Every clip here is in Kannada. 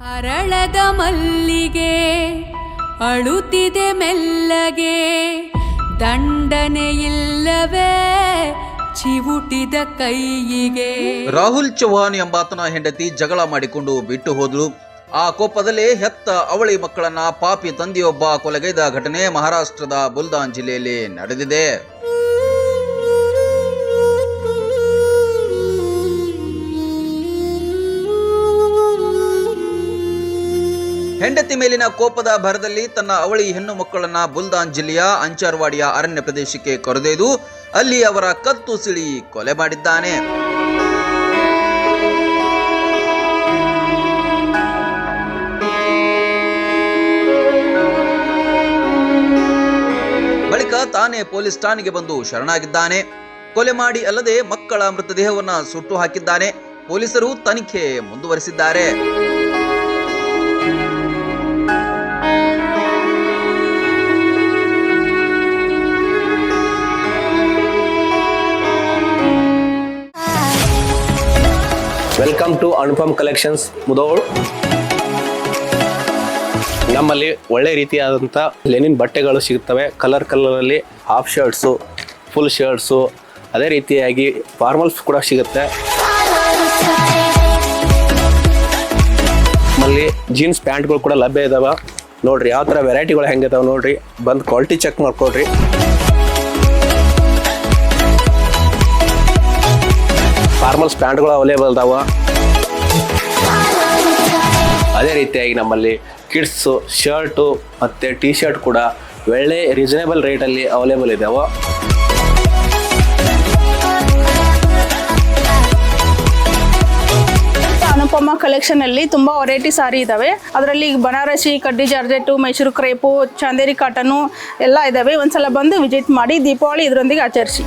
ಅರಳದ ಮಲ್ಲಿಗೆ, ಅಳುತ್ತಿದೆ ಮೆಲ್ಲಗೆ. ದಂಡನೆ ಇಲ್ಲವೇ ಚಿವುಟಿದ ಕೈಯಿಗೆ. ರಾಹುಲ್ ಚೌಹಾಣ್ ಎಂಬಾತನ ಹೆಂಡತಿ ಜಗಳ ಮಾಡಿಕೊಂಡು ಬಿಟ್ಟು ಹೋದ್ಲು. ಆ ಕೋಪದಲ್ಲಿ ಹೆತ್ತ ಅವಳಿ ಮಕ್ಕಳನ್ನ ಪಾಪಿ ತಂದೆಯೊಬ್ಬ ಕೊಲೆಗೈದ ಘಟನೆ ಮಹಾರಾಷ್ಟ್ರದ ಬುಲ್ದಾನ್ ಜಿಲ್ಲೆಯಲ್ಲಿ ನಡೆದಿದೆ. ಹೆಂಡತಿ ಮೇಲಿನ ಕೋಪದ ಭರದಲ್ಲಿ ತನ್ನ ಅವಳಿ ಹೆಣ್ಣು ಮಕ್ಕಳನ್ನ ಬುಲ್ದಾನ್ ಜಿಲ್ಲೆಯ ಅಂಚಾರ್ವಾಡಿಯ ಅರಣ್ಯ ಪ್ರದೇಶಕ್ಕೆ ಕರೆದೊಯ್ದು ಅಲ್ಲಿ ಅವರ ಕತ್ತು ಸಿಳಿ ಕೊಲೆ ಮಾಡಿದ್ದಾನೆ. ಬಳಿಕ ತಾನೇ ಪೊಲೀಸ್ ಠಾಣೆಗೆ ಬಂದು ಶರಣಾಗಿದ್ದಾನೆ. ಕೊಲೆ ಮಾಡಿ ಅಲ್ಲದೆ ಮಕ್ಕಳ ಮೃತದೇಹವನ್ನ ಸುಟ್ಟು ಹಾಕಿದ್ದಾನೆ. ಪೊಲೀಸರು ತನಿಖೆ ಮುಂದುವರಿಸಿದ್ದಾರೆ. Welcome to Anupam collections Mudhol ನಮ್ಮಲ್ಲಿ ಒಳ್ಳೆ ರೀತಿಯಾದಂಥ ಲೆನಿನ್ ಬಟ್ಟೆಗಳು ಸಿಗುತ್ತವೆ. ಕಲರ್ ಕಲರಲ್ಲಿ ಹಾಫ್ ಶರ್ಟ್ಸು ಫುಲ್ ಶರ್ಟ್ಸು ಅದೇ ರೀತಿಯಾಗಿ ಫಾರ್ಮಲ್ಸ್ ಕೂಡ ಸಿಗುತ್ತೆ. ನಮ್ಮಲ್ಲಿ ಜೀನ್ಸ್ ಪ್ಯಾಂಟ್ಗಳು ಕೂಡ ಲಭ್ಯ ಇದಾವೆ. ನೋಡ್ರಿ ಯಾವ ಥರ ವೆರೈಟಿಗಳು ಹೆಂಗಿದಾವೆ ನೋಡ್ರಿ. ಬಂದು ಕ್ವಾಲಿಟಿ ಚೆಕ್ ಮಾಡ್ಕೊಳ್ರಿ ಫಾರ್ಮಲ್ಸ್ ಪ್ಯಾಂಟ್ಗಳು ಅವೈಲೇಬಲ್ ಇದಾವೆ. ಅದೇ ರೀತಿಯಾಗಿ ನಮ್ಮಲ್ಲಿ ಕಿಡ್ಸು ಶರ್ಟು ಮತ್ತು ಟಿ ಶರ್ಟ್ ಕೂಡ ಒಳ್ಳೆ ರೀಸನೇಬಲ್ ರೇಟಲ್ಲಿ ಅವೈಲೇಬಲ್ ಇದಾವೆ. ಅನುಪಮ ಕಲೆಕ್ಷನ್ ಅಲ್ಲಿ ತುಂಬಾ ವೆರೈಟಿ ಸಾರಿ ಇದಾವೆ. ಅದರಲ್ಲಿ ಬನಾರಸಿ, ಕಡ್ಡಿ georgette, Mysuru crepe Chanderi cotton ಎಲ್ಲ ಇದಾವೆ. ಒಂದ್ಸಲ ಬಂದು ವಿಸಿಟ್ ಮಾಡಿ ದೀಪಾವಳಿ ಇದರೊಂದಿಗೆ ಆಚರಿಸಿ.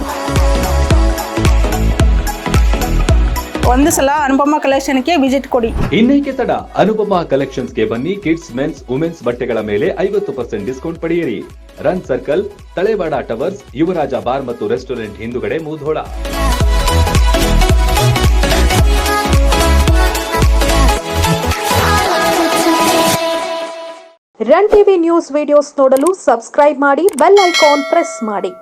ಒಂದು ಸಲ ಅನುಪಮ ಕಲೆಕ್ಷನ್ಗೆ ವಿಸಿಟ್ ಕೊಡಿ. ಇನ್ನೇಕೆ ತಡ? ಅನುಪಮ ಕಲೆಕ್ಷನ್ಸ್ಗೆ ಬನ್ನಿ ಕಿಡ್ಸ್ ಮೆನ್ಸ್ ವುಮೆನ್ಸ್ ಬಟ್ಟೆಗಳ ಮೇಲೆ ಐವತ್ತು ಪರ್ಸೆಂಟ್ ಡಿಸ್ಕೌಂಟ್ ಪಡೆಯಿರಿ. Ranna circle Talewada towers Yuvaraja bar ಮತ್ತು ರೆಸ್ಟೋರೆಂಟ್ ಹಿಂದುಗಡೆ Mudhol. Run TV news videos ನೋಡಲು ಸಬ್ಸ್ಕ್ರೈಬ್ ಮಾಡಿ ಬೆಲ್ ಐಕಾನ್ ಪ್ರೆಸ್ ಮಾಡಿ.